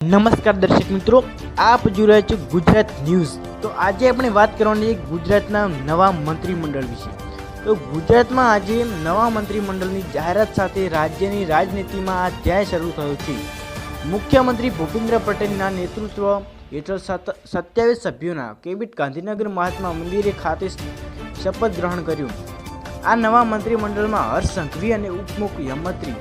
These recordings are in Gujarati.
નમસ્કાર દર્શક મિત્રો, આપ જોઈ રહ્યા છો ગુજરાત ન્યૂઝ. તો આજે આપણે વાત કરવાની છે ગુજરાતના નવા મંત્રીમંડળ વિશે. તો ગુજરાતમાં આજે નવા મંત્રીમંડળની જાહેરાત સાથે રાજ્યની રાજનીતિમાં આ ધ્યાય શરૂ થયો છે. મુખ્યમંત્રી ભૂપેન્દ્ર પટેલના નેતૃત્વ હેઠળ સત્યાવીસ સભ્યોના કેબિટ ગાંધીનગર મહાત્મા મંદિરે ખાતે શપથ ગ્રહણ કર્યું. આ નવા મંત્રીમંડળમાં હર્ષ સંઘવી અને ઉપમુખ્યમંત્રી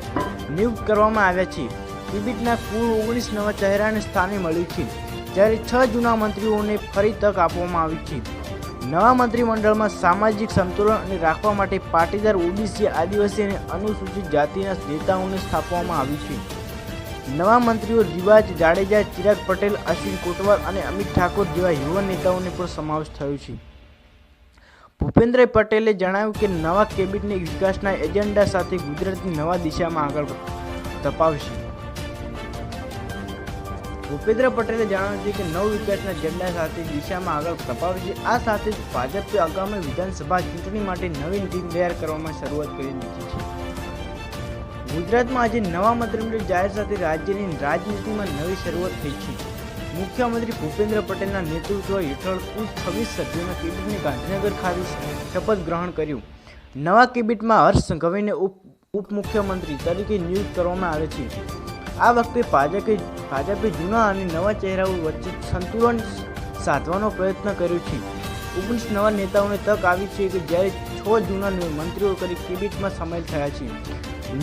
નિયુક્ત કરવામાં આવ્યા છે. કેબિનેટના કુલ ઓગણીસ નવા ચહેરાને સ્થાને મળ્યું છે, જ્યારે છ જૂના મંત્રીઓને ફરી તક આપવામાં આવી છે. નવા મંત્રીમંડળમાં સામાજિક સંતુલન અને રાખવા માટે પાટીદાર ઓબીસી, આદિવાસી અને અનુસૂચિત જાતિના નેતાઓને સ્થાપવામાં આવ્યું છે. નવા મંત્રીઓ રિવાજ જાડેજા, ચિરાગ પટેલ, અશ્વિન કોટવાલ અને અમિત ઠાકોર જેવા યુવા નેતાઓને પણ સમાવેશ થયો છે. ભૂપેન્દ્ર પટેલે જણાવ્યું કે નવા કેબિનેટ વિકાસના એજન્ડા સાથે ગુજરાતની નવા દિશામાં આગળ ધપાવશે ભૂપેન્દ્ર પટેલે જણાવ્યું છે કે નવ વિકાસના ઝંડા સાથે દિશામાં આગળ ધપાવશે આ સાથે જ ભાજપે આગામી વિધાનસભા ચૂંટણી માટે નવીન ટીમ તૈયાર કરવામાં શરૂઆત કરી દીધી છે. ગુજરાતમાં આજે નવા મંત્રીમંડળ જાહેર સાથે રાજ્યની રાજનીતિમાં નવી શરૂઆત થઈ છે. મુખ્યમંત્રી ભૂપેન્દ્ર પટેલના નેતૃત્વ હેઠળ કુલ છવ્વીસ સભ્યોના કેબિનેટને ગાંધીનગર ખાતે શપથ ગ્રહણ કર્યું. નવા કેબિનેટમાં હર્ષ સંઘવીને ઉપ, ઉપમુખ્યમંત્રી તરીકે નિયુક્ત કરવામાં આવે છે. આ વખતે ભાજપે ભાજપે જૂના અને નવા ચહેરાઓ વચ્ચે સંતુલન સાધવાનો પ્રયત્ન કર્યો છે. ઓગણીસ નવા નેતાઓને તક આવી છે કે જ્યારે છ જૂના મંત્રીઓ કરી કેબિનેટમાં સામેલ થયા છે.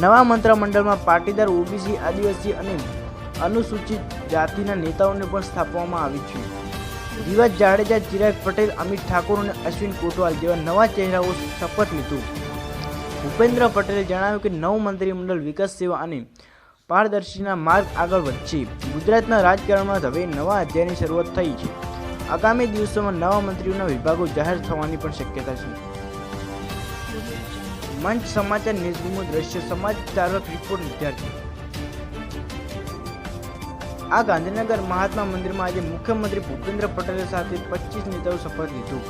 નવા મંત્રીમંડળમાં પાટીદાર ઓબીસી, આદિવાસી અને અનુસૂચિત જાતિના નેતાઓને પણ સ્થાપવામાં આવી છે. વિવાદ જાડેજા, ચિરાગ પટેલ, અમિત ઠાકોર અને અશ્વિન કોટવાલ જેવા નવા ચહેરાઓ શપથ લીધું. ભૂપેન્દ્ર પટેલે જણાવ્યું કે નવ મંત્રીમંડળ વિકાસ સેવા અને પારદર્શીના માર્ગ આગળ વધશે. ગુજરાતના રાજકારણમાં હવે નવા અધ્યાયની શરૂઆત થઈ છે. આગામી દિવસોમાં નવા મંત્રીઓના વિભાગો જાહેર થવાની પણ શક્યતા છે. મંચ સમાચાર ન્યૂઝરૂમનું દ્રશ્ય સમાચારક રિપોર્ટ વિદ્યાર્થી. આ ગાંધીનગર મહાત્મા મંદિરમાં આજે મુખ્યમંત્રી ભૂપેન્દ્ર પટેલ સાથે પચીસ નેતાઓ શપથ લીધું.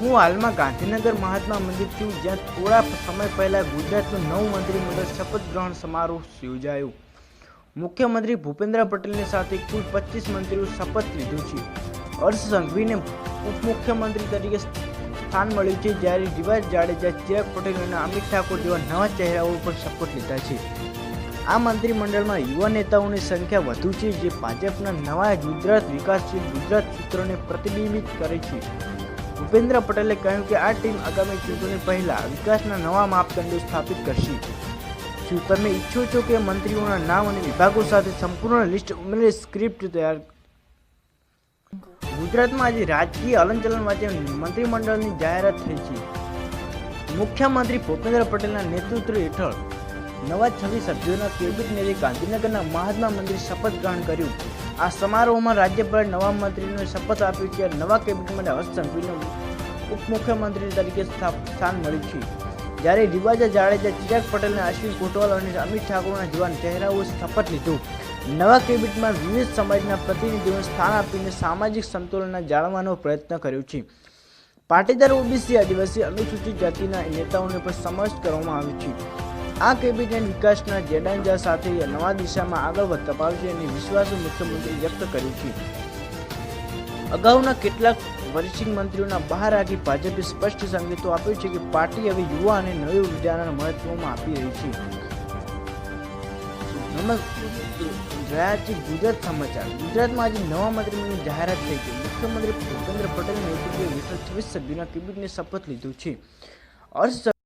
હું હાલમાં ગાંધીનગર મહાત્મા મંદિર છું, જ્યાં થોડા સમય પહેલાં ગુજરાતનું નવું મંત્રીમંડળ શપથ ગ્રહણ સમારોહ યોજાયો. મુખ્યમંત્રી ભૂપેન્દ્ર પટેલની સાથે કુલ પચીસ મંત્રીઓ શપથ લીધું છે. હર્ષ સંઘવીને ઉપમુખ્યમંત્રી તરીકે સ્થાન મળ્યું છે, જ્યારે રિવાજ જાડેજા ચિરાગ પટેલ અને અમિત ઠાકોર જેવા નવા ચહેરાઓ પર શપથ લીધા છે. આ મંત્રીમંડળમાં યુવા નેતાઓની સંખ્યા વધુ છે, જે ભાજપના નવા ગુજરાત વિકાસશીલ ગુજરાત સૂત્રને પ્રતિબિંબિત કરે છે. ભૂપેન્દ્ર પટેલે કહ્યું કે આ ટીમ આગામી ચૂંટણી પહેલા વિકાસના નવા માપદંડો સ્થાપિત કરશે. શું તમે ઈચ્છો છો કે મંત્રીઓના નામ અને વિભાગો સાથે સંપૂર્ણ લિસ્ટ ઉમેરી સ્ક્રિપ્ટ તૈયાર ગુજરાતમાં આજે રાજકીય હલનચલન વચ્ચે મંત્રીમંડળની જાહેરાત થઈ છે. મુખ્યમંત્રી ભૂપેન્દ્ર પટેલના નેતૃત્વ હેઠળ નવા છવ્વીસ સભ્યોના કેબિનેટે ગાંધીનગરના મહાત્મા મંદિર શપથ ગ્રહણ કર્યું. આ સમારોહમાં રાજ્યપાલ નવા મંત્રીને શપથ આપ્યું છે નવા કેબિનેટમાં હર્ષ સંઘવીને ઉપમુખ્યમંત્રી તરીકે સ્થાન મળ્યું છે. જ્યારે રિવાજા જાડેજા ચિરાગ પટેલને અશ્વિન કોટવાલ અને અમિત ઠાકોરના જેવા ચહેરાઓ શપથ લીધું. નવા કેબિનેટમાં વિવિધ સમાજના પ્રતિનિધિઓને સ્થાન આપીને સામાજિક સંતુલનના જાળવવાનો પ્રયત્ન કર્યો છે. પાટીદાર ઓબીસી આદિવાસી અનુસૂચિત જાતિના નેતાઓને પણ સમાવેશ કરવામાં આવ્યો છે. આ કેબિનેટ વિકાસના જેડાંજા સાથે નવા દિશામાં આગળ વધતા પાવશે અને વિશ્વાસ મુખ્યમંત્રી વ્યક્ત કર્યું છે. અગાઉના કેટલાક વરિષ્ઠ મંત્રીઓના બહાર રાખી ભાજપે સ્પષ્ટ સંકેતો આપ્યો છે કે પાર્ટી હવે યુવા અને નવી ઉર્જાના મહત્વમાં આપી રહી છે. ગુજરાત સમાચાર. ગુજરાતમાં આજે નવા મંત્રીમંડળની જાહેરાત થઈ છે. મુખ્યમંત્રી ભૂપેન્દ્ર પટેલ નેતૃત્વ હેઠળ છવ્વીસ સભ્યોના કેબિનેટને શપથ લીધું છે. હર્ષ